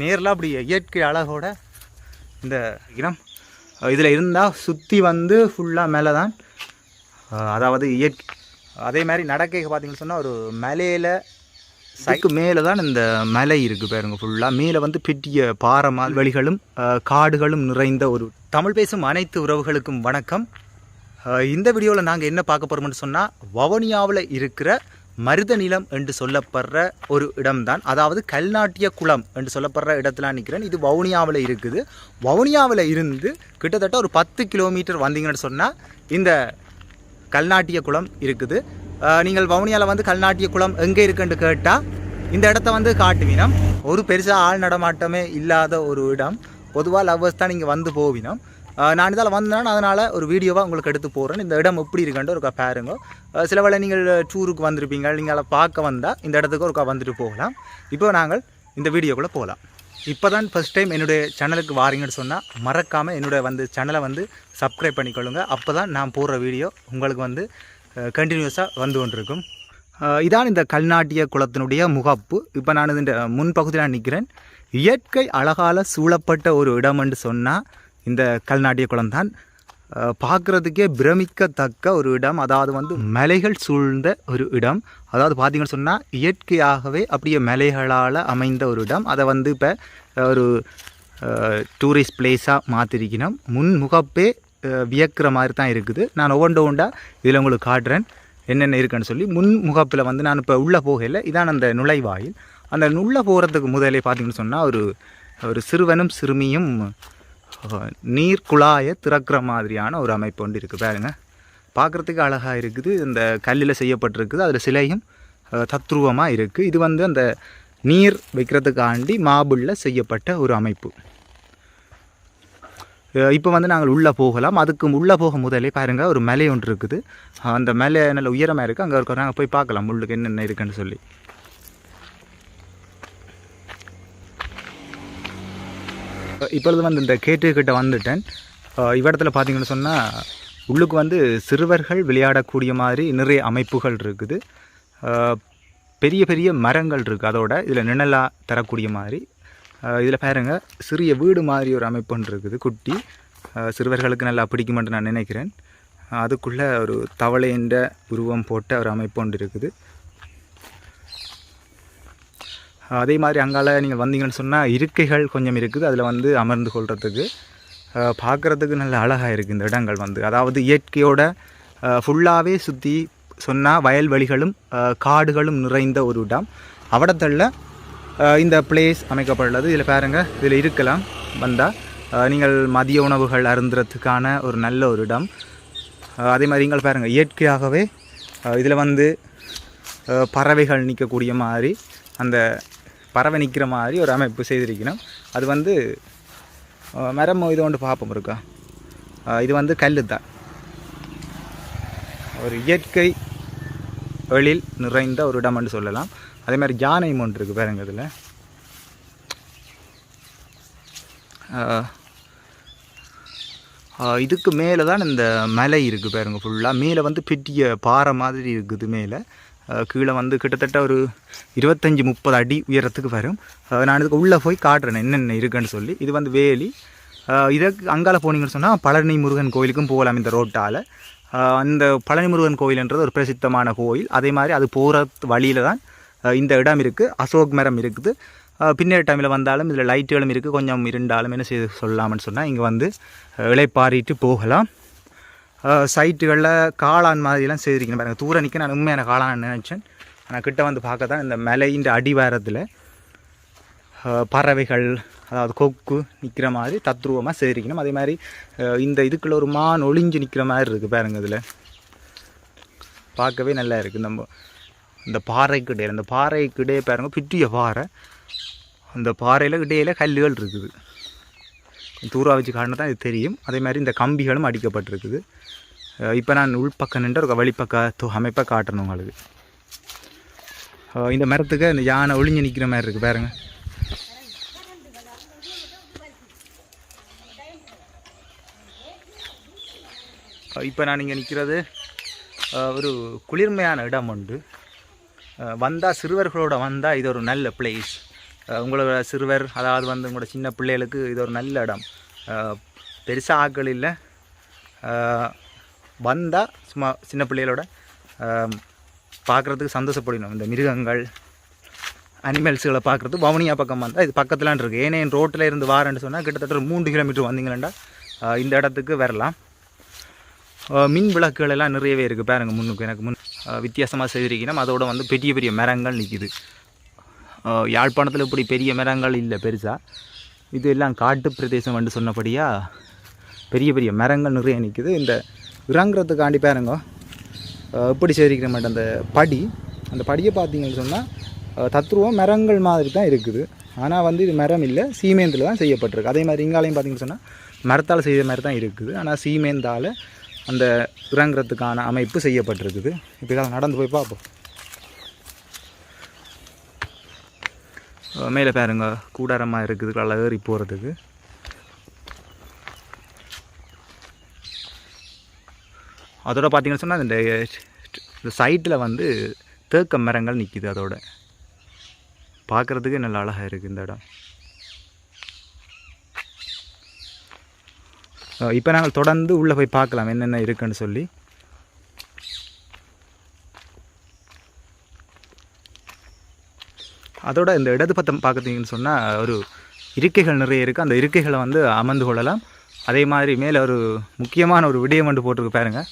நேரில் அப்படி இயற்கை அழகோட இந்த இடம். இதில் இருந்தால் சுற்றி வந்து ஃபுல்லாக மேலே தான் அதாவது இயற்கை அதே மாதிரி நடக்கை பார்த்தீங்கன்னு சொன்னால் ஒரு மலையில் சைக்கு மேலே தான் இந்த மலை இருக்குது பாருங்க ஃபுல்லாக மேலே வந்து பெட்டிய பாறை வழிகளும் காடுகளும் நிறைந்த ஒரு தமிழ் பேசும் அனைத்து உறவுகளுக்கும் வணக்கம். இந்த வீடியோவில் நாங்கள் என்ன பார்க்க போகிறோம்னு சொன்னால் வவுனியாவில் இருக்கிற மருத நிலம் என்று சொல்லப்படுற ஒரு இடம்தான். அதாவது கல்நாட்டிய குளம் என்று சொல்லப்படுற இடத்துல நிற்கிறேன் இது வவுனியாவில் இருக்குது. வவுனியாவில் இருந்து கிட்டத்தட்ட ஒரு பத்து கிலோமீட்டர் வந்தீங்கன்னு சொன்னால் இந்த கல்நாட்டிய குளம் இருக்குது. நீங்கள் வவுனியாவில் வந்து கல்நாட்டிய குளம் எங்கே இருக்குன்னு கேட்டால் இந்த இடத்த வந்து காட்டுவினம். ஒரு பெருசாக ஆள் நடமாட்டமே இல்லாத ஒரு இடம். பொதுவாக லவ்வர்ஸ் தான் நீங்கள் வந்து போவினோம். நான் இதால் வந்தேன் அதனால் ஒரு வீடியோவாக உங்களுக்கு எடுத்து போடுறேன் இந்த இடம் எப்படி இருக்குன்ட்டு ஒருக்கா பாருங்க. சில வேளை நீங்கள் டூருக்கு வந்திருப்பீங்க. நீங்கள் அதை பார்க்க வந்தால் இந்த இடத்துக்கு ஒருக்கா வந்துட்டு போகலாம். இப்போ நாங்கள் இந்த வீடியோக்குள்ளே போகலாம் இப்போ தான் ஃபஸ்ட் டைம் என்னுடைய சேனலுக்கு வாரீங்கன்னு சொன்னால் மறக்காமல் என்னுடைய வந்து சேனலை வந்து சப்ஸ்கிரைப் பண்ணிக்கொள்ளுங்க. அப்போ தான் நான் போடுற வீடியோ உங்களுக்கு வந்து கண்டினியூஸாக வந்து கொண்டிருக்கும். இதான் இந்த கல்நாட்டிய குளத்தினுடைய முகப்பு. இப்போ நான் இந்த முன்பகுதியில் நிற்கிறேன் இயற்கை அழகால் சூழப்பட்ட ஒரு இடம் என்று சொன்னால் இந்த கல்நாட்டிய குளம் தான் பார்க்குறதுக்கே பிரமிக்கத்தக்க ஒரு இடம். அதாவது வந்து மலைகள் சூழ்ந்த ஒரு இடம். அதாவது பார்த்தீங்கன்னு சொன்னால் இயற்கையாகவே அப்படியே மலைகளால் அமைந்த ஒரு இடம். அதை வந்து இப்போ ஒரு டூரிஸ்ட் பிளேஸாக மாற்றிருக்கணும் முன் முகப்பே வியக்கிற மாதிரி தான் இருக்குது. நான் ஒவ்வொன்று ஒவ்வொன்றா இதில் உங்களுக்கு காட்டுறேன். என்னென்ன இருக்குன்னு சொல்லி முன் முகப்பில் வந்து நான் இப்போ உள்ளே போகல இதான் அந்த நுழைவாயில். அந்த உள்ளே போகிறதுக்கு முதலே பார்த்தீங்கன்னு சொன்னால் ஒரு ஒரு சிறுவனும் சிறுமியும் நீர் குழாயை திறக்கிற மாதிரியான ஒரு அமைப்பு ஒன்று இருக்குது பாருங்க. பார்க்குறதுக்கு அழகாக இருக்குது. இந்த கல்லில் செய்யப்பட்டிருக்குது. அதில் சிலையும் தத்ரூபமாக இருக்குது இது வந்து அந்த நீர் வைக்கிறதுக்காண்டி மாபுளில் செய்யப்பட்ட ஒரு அமைப்பு. இப்போ வந்து நாங்கள் உள்ளே போகலாம். அதுக்கு உள்ளே போக முதலே பாருங்கள் ஒரு மலை ஒன்று இருக்குது. அந்த மலை நல்ல உயரமாக இருக்குது அங்கே இருக்கிற நாங்கள் போய் பார்க்கலாம். முள்ளுக்கு என்னென்ன இருக்குன்னு சொல்லி. இப்பொழுது வந்து இந்த கேட்டு கிட்ட வந்துட்டேன். அஹ் இவ்விடத்துல பார்த்தீங்கன்னு சொன்னால் உள்ளுக்கு வந்து சிறுவர்கள் விளையாடக்கூடிய மாதிரி நிறைய அமைப்புகள் இருக்குது. பெரிய பெரிய மரங்கள் இருக்குது அதோட இதில் நிழலாக தரக்கூடிய மாதிரி. இதில் பாருங்க சிறிய வீடு மாதிரி ஒரு அமைப்பு ஒன்று இருக்குது குட்டி. சிறுவர்களுக்கு நல்லா பிடிக்குமென்று நான் நினைக்கிறேன். அதுக்குள்ளே ஒரு தவளை என்ற உருவம் போட்ட ஒரு அமைப்பு ஒன்று இருக்குது. அதே மாதிரி அங்கால நீங்கள் வந்தீங்கன்னு சொன்னால் இருக்கைகள் கொஞ்சம் இருக்குது. அதில் வந்து அமர்ந்து கொள்கிறதுக்கு பார்க்குறதுக்கு நல்ல அழகாக இருக்குது இந்த இடங்கள் வந்து. அதாவது இயற்கையோட ஃபுல்லாகவே சுற்றி சொன்னால் வயல்வெளிகளும் காடுகளும் நிறைந்த ஒரு இடம். அவடத்தள்ள இந்த பிளேஸ் அமைக்கப்பட்டுள்ளது. இதில் பாருங்க இதில் இருக்கலாம் வந்தால் நீங்கள் மதிய உணவுகள் அருந்துறதுக்கான ஒரு நல்ல ஒரு இடம். அதே மாதிரி நீங்கள் பாருங்கள் இயற்கையாகவே இதில் வந்து பறவைகள் நிற்கக்கூடிய மாதிரி அந்த பறவை நிற்கிற மாதிரி ஒரு அமைப்பு செய்திருக்கணும். அது வந்து மரம் இது ஒன்று பார்ப்போம் இருக்கா? இது வந்து கல் தான். ஒரு இயற்கை எழில் நிறைந்த ஒரு இடம்னு சொல்லலாம். அதே மாதிரி யானை ஒன்று இருக்குது பாருங்க இதில். இதுக்கு மேலே தான் இந்த மலை இருக்குது பாருங்க ஃபுல்லாக மேலே வந்து பெட்டிய பாறை மாதிரி இருக்குது மேலே. கீழே வந்து கிட்டத்தட்ட ஒரு இருபத்தஞ்சி முப்பது அடி உயரத்துக்கு வரும். நான் இதுக்கு உள்ளே போய் காட்டுறேன் என்னென்ன இருக்குன்னு சொல்லி. இது வந்து வேலி. இதற்கு அங்கால போனீங்கன்னு சொன்னால் பழனி முருகன் கோயிலுக்கும் போகலாம் இந்த ரோட்டால். அந்த பழனி முருகன் கோயில்ன்றது ஒரு பிரசித்தமான கோயில். அதே மாதிரி அது போகிற வழியில் தான் இந்த இடம் இருக்குது அசோக் மரம் இருக்குது. பின்னாடி டைமில் வந்தாலும் இதில் லைட்டுகளும் இருக்குது கொஞ்சம் இருந்தாலும் என்ன செய்து சொல்லலாம்னு சொன்னால் இங்கே வந்து அஹ் போகலாம். சைட்டுகளில் காளான் மாதிரிலாம் செய்திருக்கணும் பாருங்கள் தூரம் நிற்க நான் உண்மையான காளான் நினச்சேன்? ஆனால் கிட்ட வந்து பார்க்க தான் இந்த மலையின் அடிவாரத்தில் பறவைகள் அதாவது கொக்கு நிற்கிற மாதிரி தத்ரூபமாக செய்திருக்கணும். அதே மாதிரி இந்த இதுக்குள்ளே ஒரு மான் ஒளிஞ்சு நிற்கிற மாதிரி இருக்குது பாருங்க இதில். பார்க்கவே நல்லா இருக்குது நம்ம இந்த பாறைக்கு இந்த பாறைக்கிடையே பாருங்கள் பாருங்க பாறை. அந்த பாறையில் இடையில கல்லுகள் இருக்குது. தூரா வச்சு காட்டினா தான் இது தெரியும். அதே மாதிரி இந்த கம்பிகளும் அடிக்கப்பட்டிருக்குது. இப்போ நான் உள்பக்கம் நின்று ஒரு வெளிப்பக்க அமைப்பை காட்டணும் உங்களுக்கு. இந்த மரத்துக்கு இந்த யானை ஒளிஞ்சு நிற்கிற மாதிரி இருக்குது பாருங்க. இப்போ நான் இங்கே நிற்கிறது ஒரு குளிர்மையான இடம் உண்டு. வந்தால் சிறுவர்களோட வந்தால் இது ஒரு நல்ல பிளேஸ் உங்களோட சிறுவர் அதாவது வந்து உங்களோட சின்ன பிள்ளைகளுக்கு இது ஒரு நல்ல இடம். பெருசாக ஆக்கள் இல்லை. வந்தால் சும்மா சின்ன பிள்ளைகளோட பார்க்குறதுக்கு சந்தோஷப்படணும். இந்த மிருகங்கள் அனிமல்ஸுகளை பார்க்குறது வவுனியா பக்கம் வந்தால் இது பக்கத்துலான் இருக்குது ஏனே ரோட்டில் இருந்து வாரேன்னு சொன்னால் கிட்டத்தட்ட ஒரு மூன்று கிலோமீட்டர் வந்தீங்களா இந்த இடத்துக்கு வரலாம். மின் விளக்குகள் எல்லாம் நிறையவே இருக்குது பாருங்க முன்னுக்கு. எனக்கு முன் வித்தியாசமாக செய்திருக்கணும் அதோட வந்து பெரிய பெரிய மரங்கள் நிற்கிது யாழ்ப்பாணத்தில் இப்படி பெரிய மரங்கள் இல்லை பெருசாக இது எல்லாம் காட்டு பிரதேசம் வந்து சொன்னபடியாக பெரிய பெரிய மரங்கள் நிறைய நிற்குது இந்த இறங்குறதுக்காண்டி பாருங்க. இப்படி எப்படி மாட்டேன் அந்த படி. அந்த படியை பார்த்தீங்கன்னு சொன்னால் தத்ருவம் மரங்கள் மாதிரி தான் இருக்குது. ஆனால் வந்து இது மரம் இல்லை சீமேந்தில் தான் செய்யப்பட்டிருக்கு. அதே மாதிரி இங்காலையும் பார்த்தீங்கன்னு சொன்னால் மரத்தால் செய்த மாதிரி தான் இருக்குது. ஆனால் சீமேந்தால் அந்த இறங்குறதுக்கான அமைப்பு செய்யப்பட்டிருக்குது. இப்போ இதெல்லாம் நடந்து போய் பார்ப்போம். மேலே பாருங்க கூடாரமாக இருக்குது நல்லா ஏறி போகிறதுக்கு அதோட பார்த்தீங்கன்னு சொன்னால் இந்த சைட்டில் வந்து தேக்க மரங்கள் நிற்கிது அதோட. பார்க்குறதுக்கு நல்லா அழகாக இருக்குது இந்த இடம். இப்போ நாங்கள் தொடர்ந்து உள்ளே போய் பார்க்கலாம் என்னென்ன இருக்குன்னு சொல்லி. அதோட இந்த இடது பக்கம் பார்க்குறீங்கன்னு சொன்னால் ஒரு இருக்கைகள் நிறைய இருக்குது அந்த இருக்கைகளை வந்து அமர்ந்து கொள்ளலாம். அதே மாதிரி மேலே ஒரு முக்கியமான ஒரு விடயம் வந்து போட்டிருக்கு பாருங்கள்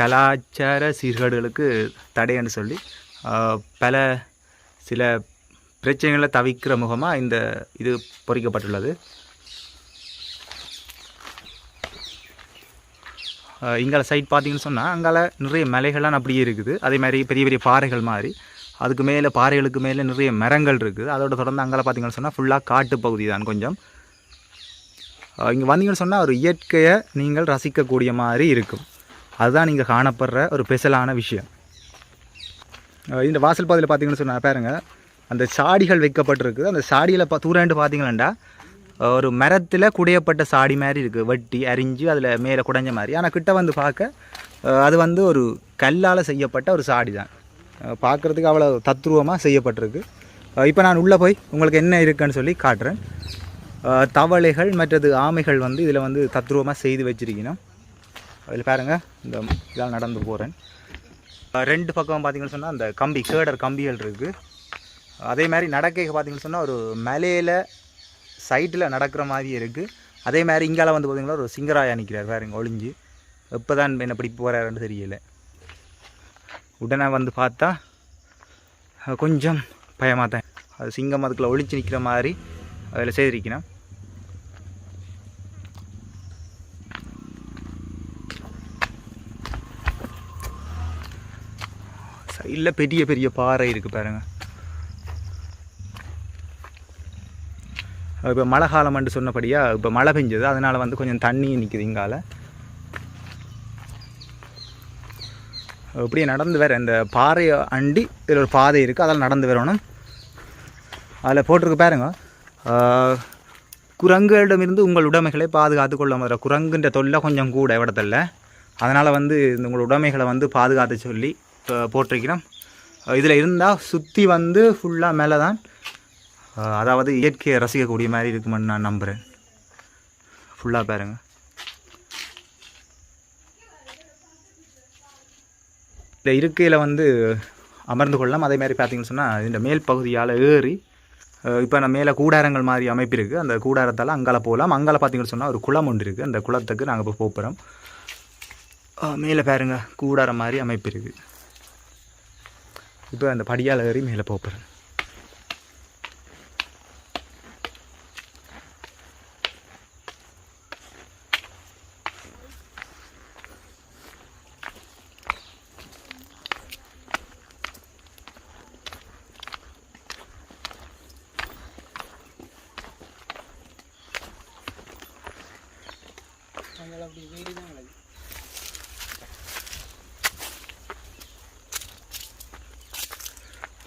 கலாச்சார சீர்கேடுகளுக்கு தடைன்னு சொல்லி பல சில பிரச்சனைகளை தவிக்கிற முகமாக இந்த இது பொறிக்கப்பட்டுள்ளது. இங்கால சைட் பார்த்தீங்கன்னு சொன்னால் அங்கால நிறைய மலைகள்லாம் அப்படியே இருக்குது. அதே மாதிரி பெரிய பெரிய பாறைகள் மாதிரி. அதுக்கு மேலே பாறைகளுக்கு மேலே நிறைய மரங்கள் இருக்குது அதோட தொடர்ந்து அங்கே பார்த்தீங்கன்னு சொன்னால் ஃபுல்லாக காட்டு பகுதி தான் கொஞ்சம். இங்கே வந்தீங்கன்னு சொன்னால் ஒரு இயற்கையை நீங்கள் ரசிக்கக்கூடிய மாதிரி இருக்கும். அதுதான் நீங்கள் காணப்படுற ஒரு ஸ்பெஷலான விஷயம். இந்த வாசல் பாதையில் பார்த்தீங்கன்னு சொன்னால் பாருங்கள் அந்த சாடிகள் வைக்கப்பட்டிருக்கு. அந்த சாடியில் பா தூரண்டு பார்த்தீங்களா ஒரு மரத்தில் குடையப்பட்ட சாடி மாதிரி இருக்குது வெட்டி அரிஞ்சு அதில் மேலே குடைஞ்ச மாதிரி. ஆனால் கிட்ட வந்து பார்க்க அது வந்து ஒரு கல்லால் செய்யப்பட்ட ஒரு சாடி தான் பார்க்குறதுக்கு அவ்வளோ தத்ரூபமாக செய்யப்பட்டிருக்கு. இப்போ நான் உள்ளே போய் உங்களுக்கு என்ன இருக்குன்னு சொல்லி காட்டுறேன். தவளைகள் மற்றது ஆமைகள் வந்து இதில் வந்து தத்ரூபமாக செய்து வச்சுருக்கணும். அதில் பாருங்கள் இந்த இதால் நடந்து போகிறேன் ரெண்டு பக்கம் பார்த்தீங்கன்னு சொன்னால் அந்த கம்பி கேடர் கம்பிகள் இருக்குது அதே மாதிரி நடக்க பார்த்தீங்கன்னு சொன்னால் ஒரு மலையில் சைட்டில் நடக்கிற மாதிரி இருக்குது அதே மாதிரி இங்கால வந்து பார்த்தீங்கன்னா ஒரு சிங்கராயா நிற்கிறார் பாருங்க ஒளிஞ்சு. எப்போ தான் என்ன பிடிப்பு போகிறாருன்னு தெரியலை. உடனே வந்து பார்த்தா கொஞ்சம் பயமாக தான். அது சிங்கம் அதுக்குள்ளே ஒழிச்சு நிற்கிற மாதிரி அதில் செய்திருக்கணும். சைடில் பெரிய பெரிய பாறை இருக்குது பாருங்க. இப்போ மழை காலம்னு சொன்னபடியா இப்போ மழை பெஞ்சது. அதனால் வந்து கொஞ்சம் தண்ணி நிற்குது இங்கால. இப்படியே நடந்து வேறு இந்த பாறையை அண்டி இதில் ஒரு பாதை இருக்குது அதெல்லாம் நடந்து வரணும். அதில் போட்டிருக்கு பாருங்க. ஆஹ், குரங்குகளிடமிருந்து உங்கள் உடைமைகளை பாதுகாத்து கொள்ள முதல்ல குரங்குன்ற தொல்லை கொஞ்சம் கூட இடத்துல. அதனால் வந்து இந்த உங்கள் உடைமைகளை வந்து பாதுகாத்து சொல்லி போட்டிருக்கிறோம். இதில் இருந்தால் சுற்றி வந்து ஃபுல்லாக மேலே தான் அதாவது இயற்கையை ரசிக்கக்கூடிய மாதிரி இருக்குமென்னு நான் நம்புகிறேன் ஃபுல்லாக பாருங்கள் இந்த இருக்கையில் வந்து அமர்ந்து கொள்ளலாம். அதே மாதிரி பார்த்தீங்கன்னு சொன்னால் இந்த மேல் பகுதியால் ஏறி இப்போ நம்ம மேலே கூடாரங்கள் மாதிரி அமைப்பு இருக்குது அந்த கூடாரத்தால் அங்கால போகலாம். அங்கால பார்த்தீங்கன்னு சொன்னால் ஒரு குளம் ஒன்று இருக்குது அந்த குளத்துக்கு நாங்கள் இப்போ போகிறோம் மேலே பாருங்கள் கூடாரம் மாதிரி அமைப்பு இருக்குது இப்போ அந்த படியால் ஏறி மேலே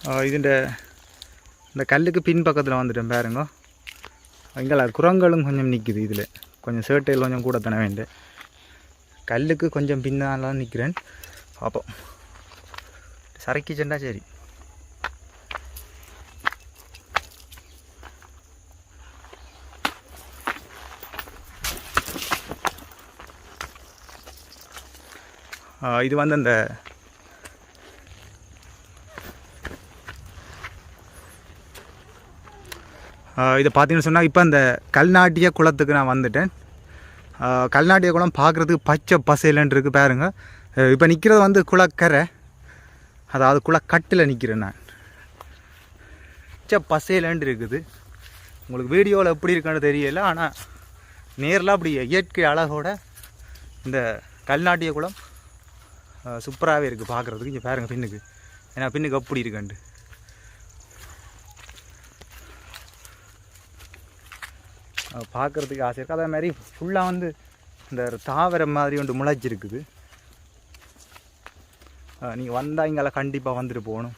போகிறேன் ഇതിൻ്റെ இந்த கல்லுக்கு பின் பக்கத்தில் வந்துட்டேன் பாருங்க இங்கே குரங்களும் கொஞ்சம் நிற்குது இதில் கொஞ்சம் சேட்டையில் கொஞ்சம் கூட தன வேண்டேன் கல்லுக்கு கொஞ்சம் பின்னாலாம் நிற்கிறேன் பார்ப்போம் சரக்கிச்சண்டா சரி இது வந்து அந்த இதை பார்த்தீங்கன்னு சொன்னால் இப்போ அந்த கல்நாட்டிய குளத்துக்கு நான் வந்துட்டேன். கல்நாட்டிய குளம் பார்க்குறதுக்கு பச்சை பசையிலன்னு இருக்குது பாருங்கள் இப்போ நிற்கிறது வந்து குளக்கரை. அதாவது குளக்கட்டில் நிற்கிறேன் நான். பச்சை பசையிலன்னு இருக்குது. உங்களுக்கு வீடியோவில் எப்படி இருக்குன்னு தெரியல ஆனால் நேரில் அப்படி இயற்கை அழகோட இந்த கல்நாட்டிய குளம் சூப்பராகவே இருக்குது பார்க்குறதுக்கு இங்கே பாருங்க பின்னுக்கு. ஏன்னா பின்னுக்கு அப்படி இருக்காண்டு. பார்க்குறதுக்கு ஆசை இருக்குது அதே மாதிரி ஃபுல்லாக வந்து இந்த தாவரம் மாதிரி ஒன்று முளைச்சிருக்குது. நீங்கள் வந்தால் இங்கெல்லாம் கண்டிப்பாக வந்துட்டு போகணும்.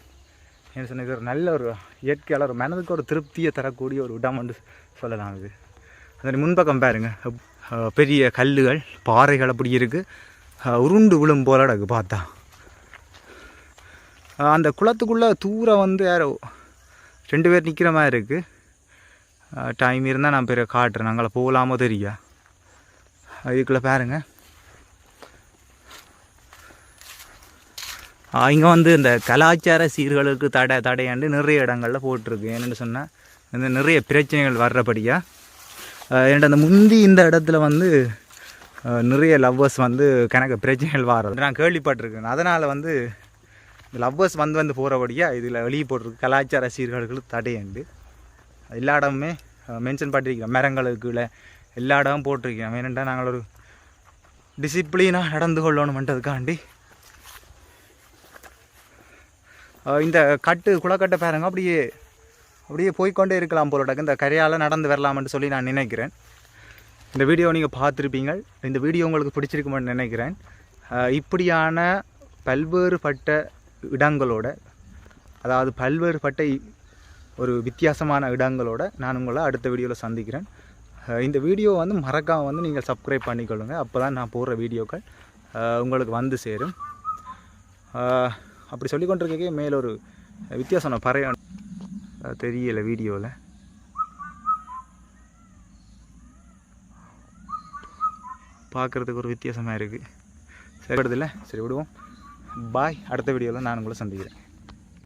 என்ன சொன்னது ஒரு நல்ல ஒரு இயற்கையால் ஒரு மனதுக்கு ஒரு திருப்தியை தரக்கூடிய ஒரு இடம்னு சொல்லலாம் இது. அந்த முன்பக்கம் பாருங்கள் பெரிய கல்லுகள் பாறைகள் அப்படி இருக்குது உருண்டு விழும் போல பார்த்தா. அந்த குளத்துக்குள்ளே தூரம் வந்து யாரோ ரெண்டு பேர் நிற்கிற மாதிரி இருக்குது டைம் இருந்தால் நான் பெரிய காட்டுறேன். நாங்கள போகலாமோ தெரியா இதுக்குள்ளே பாருங்க. இங்கே வந்து இந்த கலாச்சார சீர்களுக்கு தடை தடையாண்டு நிறைய இடங்களில் போட்டிருக்கு. என்னென்னு சொன்னால் இந்த நிறைய பிரச்சனைகள் வர்றபடியாக ஏன்டா அந்த முந்தி இந்த இடத்துல வந்து நிறைய லவ்வர்ஸ் வந்து கணக்கு பிரச்சனைகள் வாரது. நான் கேள்விப்பட்டிருக்கேன். அதனால் வந்து இந்த லவ்வர்ஸ் வந்து வந்து போகிறபடியாக இதில் வெளியே போட்டிருக்கு. கலாச்சார சீர்களுக்கு தடையாண்டு எல்லா இடமுமே மென்ஷன் பண்ணியிருக்கோம் மரங்களுக்குள்ள எல்லா இடமும் போட்டிருக்கேன் ஏனென்றால் நாங்கள் ஒரு டிசிப்ளினாக நடந்து கொள்ளணுமென்றதுக்காண்டி. இந்த கட்டு குளக்கட்டை பாருங்க. அப்படியே அப்படியே போய்க்கொண்டே இருக்கலாம் போலோட. இந்த கரையால் நடந்து வரலாம்னு சொல்லி நான் நினைக்கிறேன். இந்த வீடியோ நீங்கள் பார்த்துருப்பீங்க. இந்த வீடியோ உங்களுக்கு பிடிச்சிருக்குமென்னு நினைக்கிறேன். இப்படியான பல்வேறுபட்ட இடங்களோட அதாவது பல்வேறுபட்ட ஒரு வித்தியாசமான இடங்களோட நான் உங்களை அடுத்த வீடியோவில் சந்திக்கிறேன். இந்த வீடியோ வந்து மறக்காமல் வந்து நீங்கள் சப்ஸ்கிரைப் பண்ணிக்கொள்ளுங்க. அப்போ தான் நான் போடுற வீடியோக்கள் உங்களுக்கு வந்து சேரும். அப்படி சொல்லிக்கொண்டிருக்கே மேலொரு ஒரு வித்தியாசம் நான் பறைய தெரியலை வீடியோவில் பார்க்குறதுக்கு ஒரு வித்தியாசமாக இருக்குது சரி சரி விடுவோம். பாய் அடுத்த வீடியோவில் நான் உங்களை சந்திக்கிறேன்.